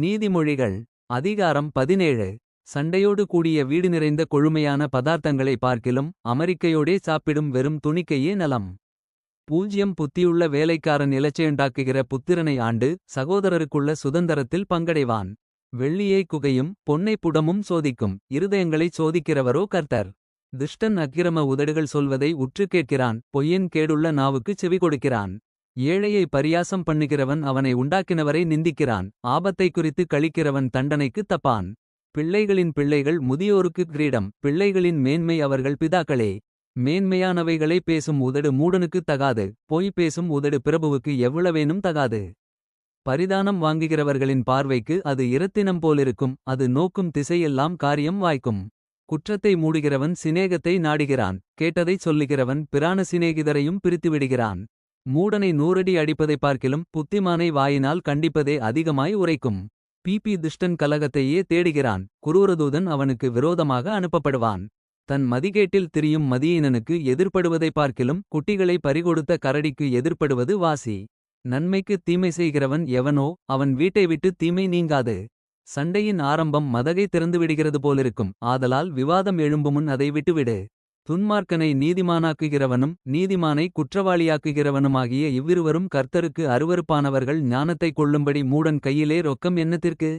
நீதிமொழிகள் அதிகாரம் பதினேழு. சண்டையோடு கூடிய வீடு நிறைந்த கொழுமையான பதார்த்தங்களை பார்க்கிலும் அமெரிக்கையோடே சாப்பிடும் வெறும் துணிக்கையே நலம். பூஜ்யம் புத்தியுள்ள வேலைக்காரன் இலச்சையுண்டாக்குகிற புத்திரனை ஆண்டு சகோதரருக்குள்ள சுதந்தரத்தில் பங்கடைவான். வெள்ளியை குகையும் பொன்னை புடமும் சோதிக்கும் இருதயங்களைச் சோதிக்கிறவரோ கர்த்தர். துஷ்டன் அக்கிரம உதடுகள் சொல்வதை உற்று கேட்கிறான் பொய்யன் கேடுள்ள நாவுக்குச் செவி கொடுக்கிறான் ஏழையை பரியாசம் பண்ணுகிறவன் அவனை உண்டாக்கினவரை நிந்திக்கிறான். ஆபத்தை குறித்து கழிக்கிறவன் தண்டனைக்கு தப்பான். பிள்ளைகளின் பிள்ளைகள் முதியோருக்கு கிரீடம். பிள்ளைகளின் மேன்மை அவர்கள் பிதாக்களே. மேன்மையானவைகளை பேசும் உதடு மூடனுக்குத் தகாது. பொய் பேசும் உதடு பிரபுவுக்கு எவ்வளவேனும் தகாது. பரிதானம் வாங்குகிறவர்களின் பார்வைக்கு அது இரத்தினம் போலிருக்கும். அது நோக்கும் திசையெல்லாம் காரியம் வாய்க்கும். குற்றத்தை மூடுகிறவன் சிநேகத்தை நாடுகிறான். கேட்டதைச் சொல்லுகிறவன் பிரான சிநேகிதரையும் பிரித்துவிடுகிறான். மூடனை நூறடி அடிப்பதைப் பார்க்கிலும் புத்திமானை வாயினால் கண்டிப்பதே அதிகமாய் உரைக்கும். பிபி துஷ்டன் கலகத்தையே தேடுகிறான். குரூரதூதன் அவனுக்கு விரோதமாக அனுப்பப்படுவான். தன் மதிகேட்டில் திரியும் மதியீனனுக்கு எதிர்ப்படுவதைப் பார்க்கிலும் குட்டிகளை பறிகொடுத்த கரடிக்கு எதிர்ப்படுவது வாசி. நன்மைக்குத் தீமை செய்கிறவன் எவனோ அவன் வீட்டை விட்டு தீமை நீங்காது. சண்டையின் ஆரம்பம் மதகை திறந்துவிடுகிறது போலிருக்கும். ஆதலால் விவாதம் எழும்புமுன் அதை விட்டுவிடு. துன்மார்க்கனை நீதிமானாக்குகிறவனும் நீதிமானை குற்றவாளியாக்குகிறவனுமாகிய இவ்விருவரும் கர்த்தருக்கு அருவருப்பானவர்கள் ஞானத்தைக் கொள்ளும்படி மூடன் கையிலே ரொக்கம் என்னத்திற்கு?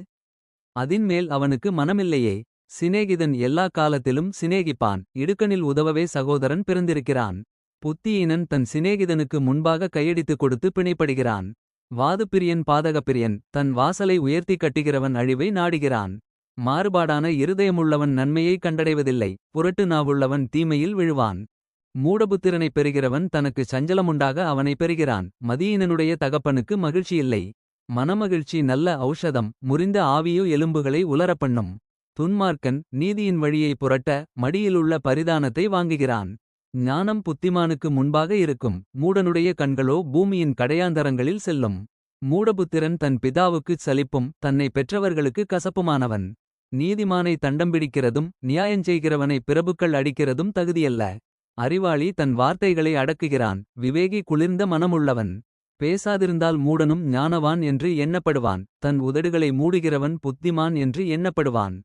அதின்மேல் அவனுக்கு மனமில்லையே. சிநேகிதன் எல்லா காலத்திலும் சிநேகிப்பான். இடுக்கனில் உதவவே சகோதரன் பிறந்திருக்கிறான். புத்தியினன் தன் சிநேகிதனுக்கு முன்பாக கையடித்துக் கொடுத்து பிணைப்படுகிறான். வாதுப்பிரியன் பாதகப்பிரியன் தன் வாசலை உயர்த்தி கட்டுகிறவன் அழிவை நாடுகிறான். மாறுபாடான இருதயமுள்ளவன் நன்மையை கண்டடைவதில்லை புரட்டு நாவுள்ளவன் தீமையில் விழுவான். மூடபுத்திரனைப் பெறுகிறவன் தனக்கு சஞ்சலமுண்டாக அவனை பெறுகிறான். மதியீனனுடைய தகப்பனுக்கு மகிழ்ச்சியில்லை. மனமகிழ்ச்சி நல்ல ஔஷதம் முறிந்த ஆவியோ எலும்புகளை உலரப்பண்ணும். துன்மார்க்கன் நீதியின் வழியை புரட்ட மடியிலுள்ள பரிதானத்தை வாங்குகிறான். ஞானம் புத்திமானுக்கு முன்பாக இருக்கும். மூடனுடைய கண்களோ பூமியின் கடையாந்தரங்களில் செல்லும். மூடபுத்திரன் தன் பிதாவுக்குச் சலிப்பும் தன்னை பெற்றவர்களுக்கு கசப்புமானவன். நீதிமானை தண்டம் பிடிக்கிறதும் நியாயஞ்செய்கிறவனை பிரபுக்கள் அடிக்கிறதும் தகுதியல்ல. அறிவாளி தன் வார்த்தைகளை அடக்குகிறான் விவேகி குளிர்ந்த மனமுள்ளவன். பேசாதிருந்தால் மூடனும் ஞானவான் என்று எண்ணப்படுவான் தன் உதடுகளை மூடுகிறவன் புத்திமான் என்று எண்ணப்படுவான்.